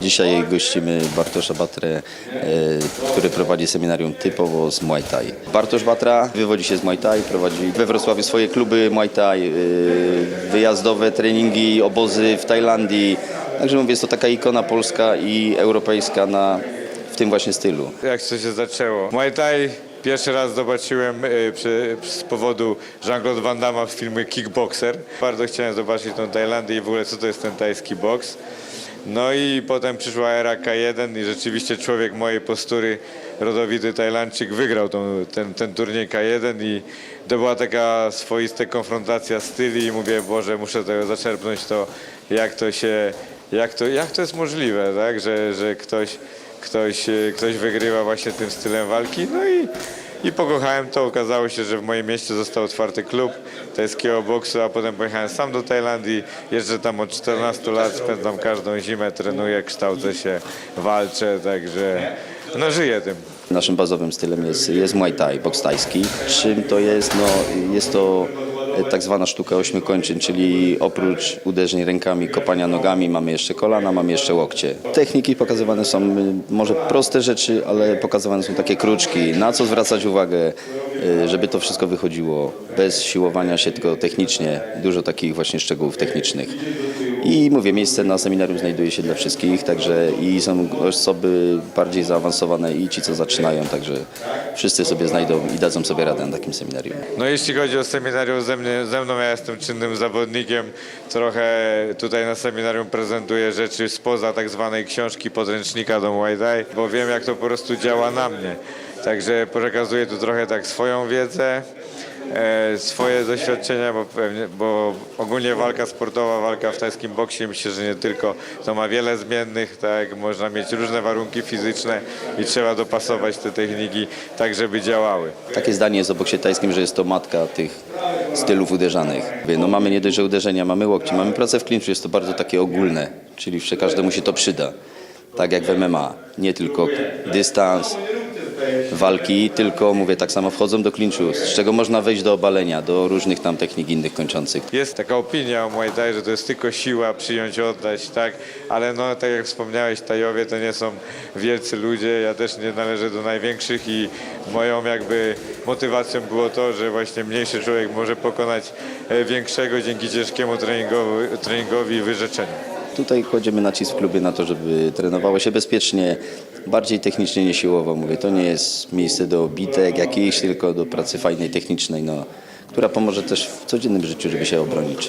Dzisiaj gościmy Bartosza Batrę, e, który prowadzi seminarium typowo z Muay Thai. Bartosz Batra wywodzi się z Muay Thai, prowadzi we Wrocławiu swoje kluby Muay Thai, e, wyjazdowe treningi, obozy w Tajlandii. Także mówię, jest to taka ikona polska i europejska na, w tym właśnie stylu. Jak to się zaczęło? Muay Thai pierwszy raz zobaczyłem y, z powodu Jean-Claude Van Damme w filmie Kickboxer. Bardzo chciałem zobaczyć tą Tajlandię i w ogóle co to jest ten tajski boks. No i potem przyszła era K1 i rzeczywiście człowiek mojej postury, rodowity Tajlandczyk, wygrał tą, ten, ten turniej K1 i to była taka swoista konfrontacja styli i mówię, Boże, muszę tego zaczerpnąć to, jak to się, jak to, jak to jest możliwe, tak, że, że ktoś ktoś, e, ktoś wygrywa właśnie tym stylem walki. No i, i pokochałem to. Okazało się, że w moim mieście został otwarty klub tajskiego boksu, a potem pojechałem sam do Tajlandii. Jeżdżę tam od 14 lat, spędzam każdą zimę, trenuję, kształcę się, walczę, także no żyję tym. Naszym bazowym stylem jest, jest Muay Thai, boks tajski. Czym to jest? No, jest to tak zwana sztuka ośmiu kończyn, czyli oprócz uderzeń rękami, kopania nogami, mamy jeszcze kolana, mamy jeszcze łokcie. Techniki pokazywane są y, może proste rzeczy, ale pokazywane są takie kruczki. Na co zwracać uwagę, y, żeby to wszystko wychodziło bez siłowania się, tylko technicznie. Dużo takich właśnie szczegółów technicznych. I mówię, miejsce na seminarium znajduje się dla wszystkich, także i są osoby bardziej zaawansowane i ci, co zaczynają, także wszyscy sobie znajdą i dadzą sobie radę na takim seminarium. No jeśli chodzi o seminarium ze, mnie, ze mną, ja jestem czynnym zawodnikiem. Trochę tutaj na seminarium prezentuję rzeczy spoza tak zwanej książki podręcznika do Muay Thai, bo wiem jak to po prostu działa na mnie. Także przekazuję tu trochę tak swoją wiedzę, e, swoje doświadczenia, bo, pewnie, bo ogólnie walka sportowa, walka w tajskim boksie, myślę, że nie tylko, to ma wiele zmiennych, tak, można mieć różne warunki fizyczne i trzeba dopasować te techniki tak, żeby działały. Takie zdanie jest o boksie tajskim, że jest to matka tych stylów uderzanych. No mamy nie dość, że uderzenia, mamy łokcie, mamy pracę w klinczu, jest to bardzo takie ogólne, czyli każdemu się to przyda. Tak jak w MMA, nie tylko dystans, walki, tylko mówię, tak samo wchodzą do klinczu, z czego można wejść do obalenia, do różnych tam technik innych kończących. Jest taka opinia o Muay Thai, że to jest tylko siła, przyjąć, oddać, tak? Ale no, tak jak wspomniałeś, Tajowie to nie są wielcy ludzie, ja też nie należę do największych i moją jakby motywacją było to, że właśnie mniejszy człowiek może pokonać e, większego dzięki ciężkiemu treningowi, treningowi i wyrzeczeniu. Tutaj kładziemy nacisk w klubie na to, żeby trenowało się bezpiecznie, bardziej technicznie, nie siłowo. Mówię, to nie jest miejsce do bitek jakiejś, tylko do pracy fajnej, technicznej, no, która pomoże też w codziennym życiu, żeby się obronić.